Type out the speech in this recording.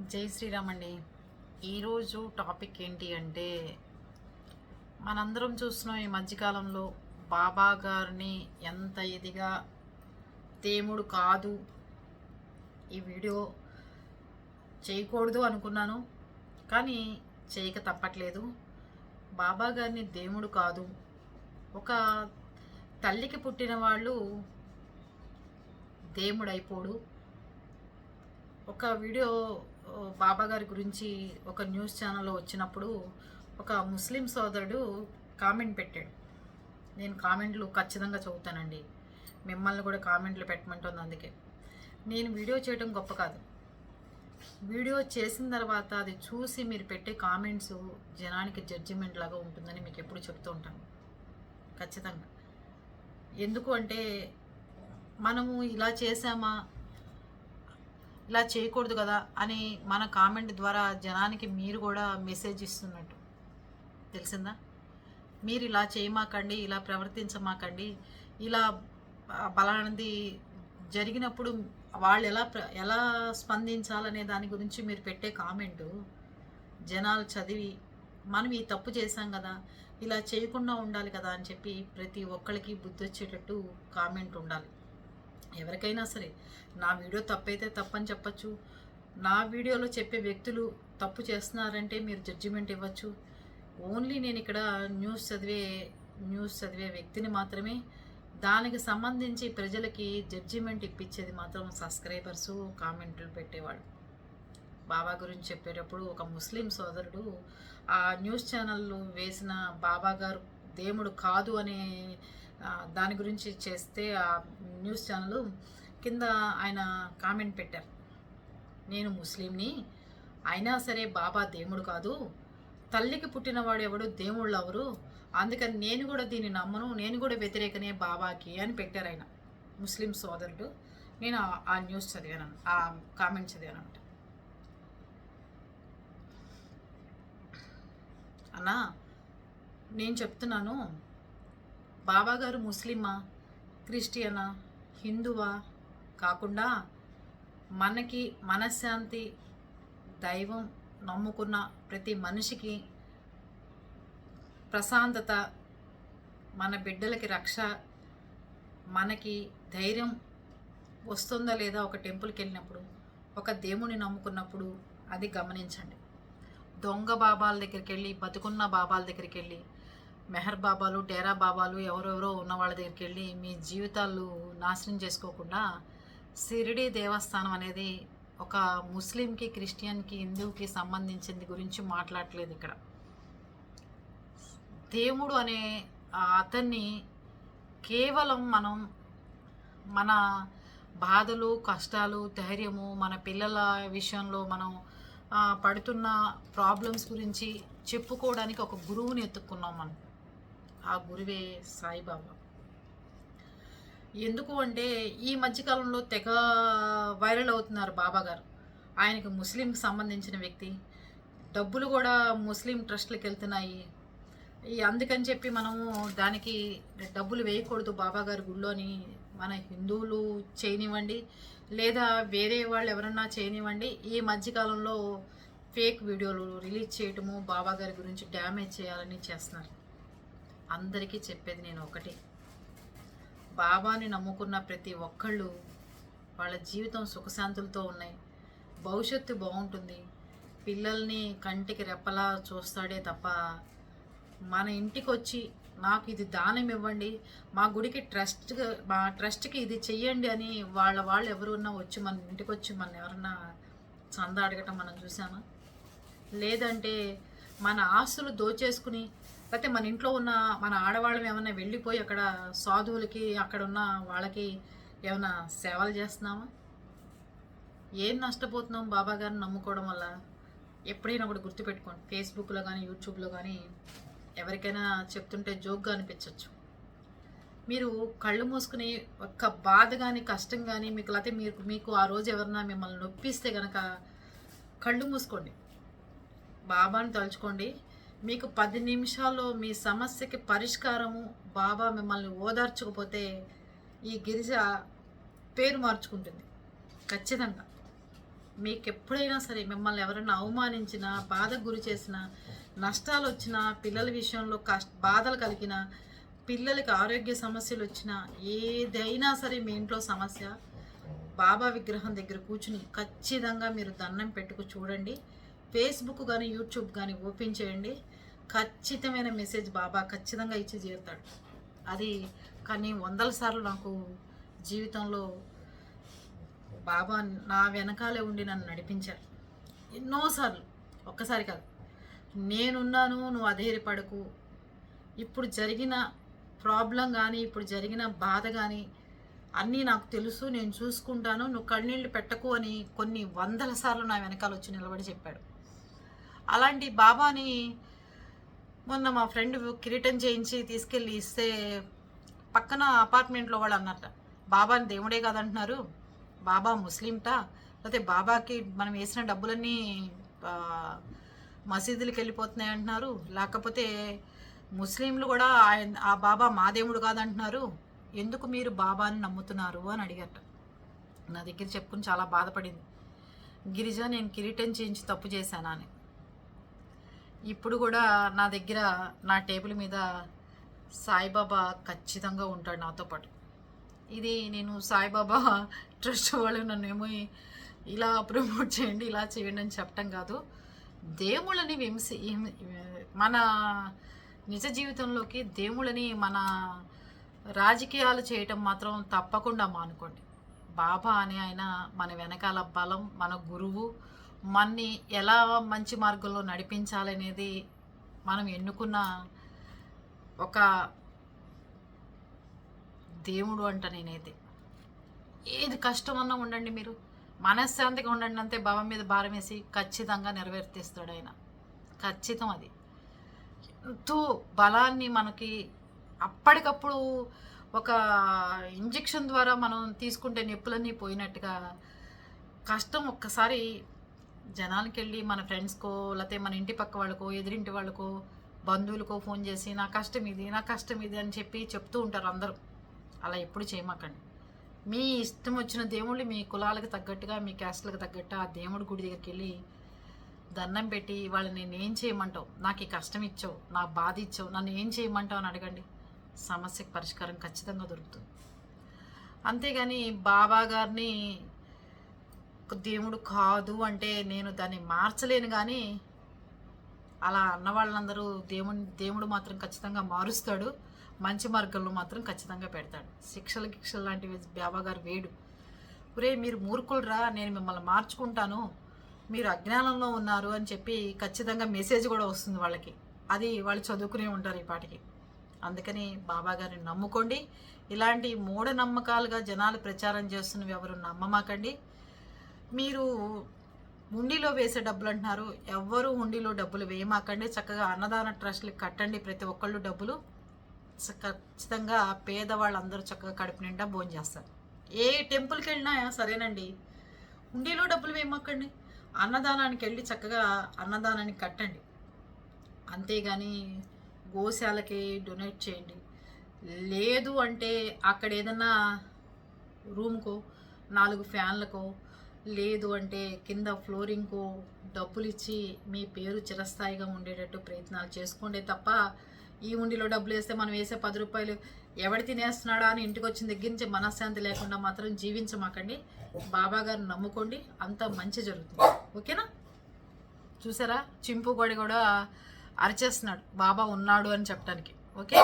జై శ్రీరామ్ అండి. ఈరోజు టాపిక్ ఏంటి అంటే మనందరం చూస్తున్నాం ఈ మధ్యకాలంలో బాబా గారిని ఎంత ఇదిగా దేవుడు కాదు ఈ వీడియో చేయకూడదు అనుకున్నాను. కానీ చేయక తప్పట్లేదు. బాబా గారిని దేవుడు కాదు. ఒక తల్లికి పుట్టిన వాళ్ళు దేవుడు అయిపోడు ఒక వీడియో బాబా గారి గురించి ఒక న్యూస్ ఛానల్లో వచ్చినప్పుడు ఒక ముస్లిం సోదరుడు కామెంట్ పెట్టాడు. నేను కామెంట్లు ఖచ్చితంగా చదువుతానండి. మిమ్మల్ని కూడా కామెంట్లు పెట్టమంటుంది అందుకే. నేను వీడియో చేయడం గొప్ప కాదు. వీడియో చేసిన తర్వాత అది చూసి మీరు పెట్టే కామెంట్స్ జనానికి జడ్జిమెంట్ లాగా ఉంటుందని మీకు ఎప్పుడు చెప్తూ ఉంటాను. ఖచ్చితంగా. ఎందుకు అంటే మనము ఇలా చేసామా? ఇలా చేయకూడదు కదా అని మన కామెంట్ ద్వారా జనానికి మీరు కూడా మెసేజ్ ఇస్తున్నట్టు. తెలిసిందా? మీరు ఇలా చేయమాకండి ఇలా ప్రవర్తించమాకండి ఇలా బ- బలానది జరిగినప్పుడు వాళ్ళు ఎలా ప్ర- ఎలా స్పందించాలనే దాని గురించి మీరు పెట్టే కామెంటు జనాలు చదివి మనం ఈ తప్పు చేశాం కదా ఇలా చేయకుండా ఉండాలి కదా అని చెప్పి ప్రతి ఒక్కరికి బుద్ధి వచ్చేటట్టు కామెంట్ ఉండాలి. ఎవరికైనా సరే నా వీడియో తప్పైతే తప్పని చెప్పచ్చు. నా వీడియోలో చెప్పే వ్యక్తులు తప్పు చేస్తున్నారంటే మీరు జడ్జిమెంట్ ఇవ్వచ్చు. ఓన్లీ నేను ఇక్కడ న్యూస్ చదివే న్యూస్ చదివే వ్యక్తిని మాత్రమే. దానికి సంబంధించి ప్రజలకి జడ్జిమెంట్ ఇప్పించేది మాత్రం సబ్స్క్రైబర్సు కామెంట్లు పెట్టేవాడు బాబా గురించి చెప్పేటప్పుడు ఒక ముస్లిం సోదరుడు ఆ న్యూస్ ఛానల్లో వేసిన బాబా గారు దేవుడు కాదు అనే దాని గురించి చేస్తే ఆ న్యూస్ ఛానల్ కింద ఆయన కామెంట్ పెట్టారు. నేను ముస్లింని అయినా సరే బాబా దేవుడు కాదు. తల్లికి పుట్టినవాడు ఎవడు? దేవుళ్ళు ఎవరు? అందుకని నేను కూడా దీన్ని నమ్మను నేను కూడా వ్యతిరేకనే బాబాకి అని పెట్టారు ఆయన ముస్లిం సోదరుడు. నేను ఆ- న్యూస్ చదివాను ఆ కామెంట్ చదివాను అనమాట అన్నా నేను చెప్తున్నాను బాబాగారు ముస్లిమా? క్రిస్టియనా? హిందువా? కాకుండా మనకి మనశ్శాంతి దైవం నమ్ముకున్న ప్రతి మనిషికి ప్రశాంతత మన బిడ్డలకి రక్ష మనకి ధైర్యం వస్తుందా లేదా ఒక టెంపుల్కి వెళ్ళినప్పుడు ఒక దేవుని నమ్ముకున్నప్పుడు అది గమనించండి. దొంగ బాబాల దగ్గరికి వెళ్ళి బతుకున్న బాబాల దగ్గరికి వెళ్ళి మెహర్ బాబాలు డేరా బాబాలు ఎవరెవరో ఉన్న వాళ్ళ దగ్గరికి వెళ్ళి మీ జీవితాలు నాశనం చేసుకోకుండా సిరిడి దేవస్థానం అనేది ఒక ముస్లింకి క్రిస్టియన్కి హిందువుకి సంబంధించింది గురించి మాట్లాడట్లేదు ఇక్కడ. దేవుడు అనే ఆ అతన్ని కేవలం మనం మన బాధలు కష్టాలు ధైర్యము మన పిల్లల విషయంలో మనం పడుతున్న ప్రాబ్లమ్స్ గురించి చెప్పుకోవడానికి ఒక గురువుని ఎత్తుక్కున్నాం మనం. ఆ గురువే సాయిబాబా. ఎందుకు అంటే ఈ మధ్యకాలంలో తెగ వైరల్ అవుతున్నారు బాబా గారు. ఆయనకి ముస్లింకి సంబంధించిన వ్యక్తి. డబ్బులు కూడా ముస్లిం ట్రస్ట్లకు వెళ్తున్నాయి. ఈ అందుకని చెప్పి మనము దానికి డబ్బులు వేయకూడదు బాబా గారి గుళ్ళోని మన హిందువులు చేయనివ్వండి లేదా వేరే వాళ్ళు ఎవరన్నా చేయనివ్వండి. ఈ మధ్యకాలంలో ఫేక్ వీడియోలు రిలీజ్ చేయటము బాబా గారి గురించి డ్యామేజ్ చేయాలని చేస్తున్నారు. అందరికీ చెప్పేది నేను ఒకటి. బాబాని నమ్ముకున్న ప్రతి ఒక్కళ్ళు వాళ్ళ జీవితం సుఖశాంతులతో ఉన్నాయి. భవిష్యత్తు బాగుంటుంది. పిల్లల్ని కంటికి రెప్పలా చూస్తాడే తప్ప మన ఇంటికి వచ్చి నాకు ఇది దానం ఇవ్వండి మా గుడికి ట్రస్ట్ మా ట్రస్ట్కి ఇది చెయ్యండి అని వాళ్ళ వాళ్ళు ఎవరున్నా వచ్చి మన ఇంటికి వచ్చి మన ఎవరన్నా చందా అడగటం మనం చూసామా లేదంటే మన ఆస్తులు దోచేసుకుని లేకపోతే మన ఇంట్లో ఉన్న మన ఆడవాళ్ళం ఏమైనా వెళ్ళిపోయి అక్కడ సాధువులకి అక్కడ ఉన్న వాళ్ళకి ఏమైనా సేవలు చేస్తున్నామా ఏం నష్టపోతున్నాం బాబా గారిని నమ్ముకోవడం వల్ల? ఎప్పుడైనా ఒకటి గుర్తుపెట్టుకోండి. ఫేస్బుక్లో కానీ యూట్యూబ్లో కానీ ఎవరికైనా చెప్తుంటే జోక్గా అనిపించవచ్చు మీరు కళ్ళు మూసుకుని ఒక్క బాధ కానీ కష్టం కానీ మీకు లేకపోతే మీరు మీకు ఆ రోజు ఎవరన్నా మిమ్మల్ని నొప్పిస్తే కనుక కళ్ళు మూసుకోండి. బాబాని తలుచుకోండి. మీకు పది నిమిషాల్లో మీ సమస్యకి పరిష్కారము బాబా మిమ్మల్ని ఓదార్చకపోతే ఈ గిరిజ పేరు మార్చుకుంటుంది. ఖచ్చితంగా. మీకు ఎప్పుడైనా సరే మిమ్మల్ని ఎవరైనా అవమానించినా బాధకు గురి చేసినా నష్టాలు వచ్చినా పిల్లల విషయంలో కష్ట బాధలు కలిగిన పిల్లలకి ఆరోగ్య సమస్యలు వచ్చినా ఏదైనా సరే మీ ఇంట్లో సమస్య బాబా విగ్రహం దగ్గర కూర్చుని ఖచ్చితంగా మీరు దండం పెట్టుకు చూడండి. ఫేస్బుక్ కానీ యూట్యూబ్ కానీ ఓపెన్ చేయండి. ఖచ్చితమైన మెసేజ్ బాబా ఖచ్చితంగా ఇచ్చి చేరుతాడు అది కానీ వందల సార్లు నాకు జీవితంలో బాబా నా వెనకాలే ఉండి నన్ను నడిపించారు. ఎన్నోసార్లు ఒక్కసారి కాదు. నేనున్నాను నువ్వు అధైర్యపడకు. ఇప్పుడు జరిగిన ప్రాబ్లం కానీ ఇప్పుడు జరిగిన బాధ కానీ అన్నీ నాకు తెలుసు నేను చూసుకుంటాను. నువ్వు కన్నీళ్ళు పెట్టకు అని కొన్ని వందల సార్లు నా వెనకాల వచ్చి నిలబడి చెప్పాడు. అలాంటి బాబాని మొన్న మా ఫ్రెండ్ కిరీటం చేయించి తీసుకెళ్ళి ఇస్తే పక్కన అపార్ట్మెంట్లో వాళ్ళు అన్నట్ట బాబాని దేవుడే కాదంటున్నారు బాబా ముస్లింటా లేకపోతే బాబాకి మనం వేసిన డబ్బులన్నీ మసీదులకు వెళ్ళిపోతున్నాయి అంటున్నారు లేకపోతే ముస్లింలు కూడా ఆయన ఆ బాబా మా దేవుడు కాదంటున్నారు ఎందుకు మీరు బాబాని నమ్ముతున్నారు? అని అడిగట నా దగ్గర చెప్పుకుని చాలా బాధపడింది. గిరిజ నేను కిరీటం చేయించి తప్పు చేశానా? అని. ఇప్పుడు కూడా నా దగ్గర నా టేబుల్ మీద సాయిబాబా ఖచ్చితంగా ఉంటాడు నాతో పాటు. ఇది నేను సాయిబాబా ట్రస్ట్ వాళ్ళు నన్నేమో ఇలా ప్రమోట్ చేయండి ఇలా చేయండి అని చెప్పటం కాదు. దేవుళ్ళని విమసి మన నిజ జీవితంలోకి దేవుళ్ళని మన రాజకీయాలు చేయటం మాత్రం తప్పకుండా మానుకోండి. బాబా అని ఆయన మన వెనకాల బలం మన గురువు మన్ని ఎలా మంచి మార్గంలో నడిపించాలనేది మనం ఎన్నుకున్న ఒక దేవుడు అంట నేనైతే. ఏది కష్టం అన్నా ఉండండి మీరు. మనశ్శాంతిగా ఉండండి అంతే భవం మీద భారం వేసి ఖచ్చితంగా నెరవేర్తిస్తాడు ఆయన. ఖచ్చితం అది. ఎంతో బలాన్ని మనకి అప్పటికప్పుడు ఒక ఇంజెక్షన్ ద్వారా మనం తీసుకుంటే నొప్పులన్నీ పోయినట్టుగా కష్టం ఒక్కసారి జనానికి వెళ్ళి మన ఫ్రెండ్స్కో లేకపోతే మన ఇంటి పక్క వాళ్ళకో ఎదురింటి వాళ్ళకో బంధువులకో ఫోన్ చేసి నా కష్టం ఇది నా కష్టం ఇది అని చెప్పి చెప్తూ ఉంటారు అందరూ. అలా ఎప్పుడు చేయమాకండి. మీ ఇష్టం వచ్చిన దేవుళ్ళు మీ కులాలకు తగ్గట్టుగా మీ క్యాస్ట్లకు తగ్గట్టు ఆ దేవుడి గుడి దగ్గరికి వెళ్ళి దండం పెట్టి వాళ్ళని నేను ఏం చేయమంటావు? నాకు ఈ కష్టం ఇచ్చావు నా బాధ ఇచ్చావు నన్ను ఏం చేయమంటావు అని అడగండి. సమస్యకు పరిష్కారం ఖచ్చితంగా దొరుకుతుంది. అంతేగాని బాబా గారిని దేవుడు కాదు అంటే నేను దాన్ని మార్చలేను కానీ అలా అన్న వాళ్ళందరూ దేవుని దేవుడు మాత్రం ఖచ్చితంగా మారుస్తాడు. మంచి మార్గంలో మాత్రం ఖచ్చితంగా పెడతాడు. శిక్షలు గిక్షలు లాంటివి బాబా గారు వేడు. ఒరే మీరు మూర్ఖులరా నేను మిమ్మల్ని మార్చుకుంటాను. మీరు అజ్ఞానంలో ఉన్నారు అని చెప్పి ఖచ్చితంగా మెసేజ్ కూడా వస్తుంది వాళ్ళకి. అది వాళ్ళు చదువుకునే ఉంటారు ఈ పాటికి. అందుకని బాబా గారిని నమ్ముకోండి. ఇలాంటి మూఢనమ్మకాలుగా జనాలు ప్రచారం చేస్తున్నవి ఎవరు నమ్మమాకండి. మీరు హుండీలో వేసే డబ్బులు అంటున్నారు. ఎవ్వరూ హుండీలో డబ్బులు వేయమాకండి. చక్కగా అన్నదాన ట్రస్ట్లకి కట్టండి ప్రతి ఒక్కళ్ళు డబ్బులు. ఖచ్చితంగా పేదవాళ్ళందరూ చక్కగా కడుపు నిండా భోజనం చేస్తారు. ఏ టెంపుల్కి వెళ్ళినా సరేనండి. హుండీలో డబ్బులు వేయమాకండి. అన్నదానానికి వెళ్ళి చక్కగా అన్నదానానికి కట్టండి. అంతేగాని గోశాలకి డొనేట్ చేయండి. లేదు అంటే అక్కడ ఏదన్నా రూమ్కో నాలుగు ఫ్యాన్లకో లేదు అంటే కింద ఫ్లోరింగ్కు డబ్బులు ఇచ్చి మీ పేరు చిరస్థాయిగా ఉండేటట్టు ప్రయత్నాలు చేసుకోండి తప్ప ఈ ఉండిలో డబ్బులు వేస్తే మనం వేసే పది రూపాయలు ఎవడు తినేస్తున్నాడా అని ఇంటికి వచ్చిన దగ్గర నుంచి మనశ్శాంతి లేకుండా మాత్రం జీవించమాకండి. బాబా గారు నమ్ముకోండి అంత మంచి జరుగుతుంది. ఓకేనా? చూసారా? చింపు గొడి కూడా అరిచేస్తున్నాడు. బాబా ఉన్నాడు అని చెప్పడానికి ఓకే?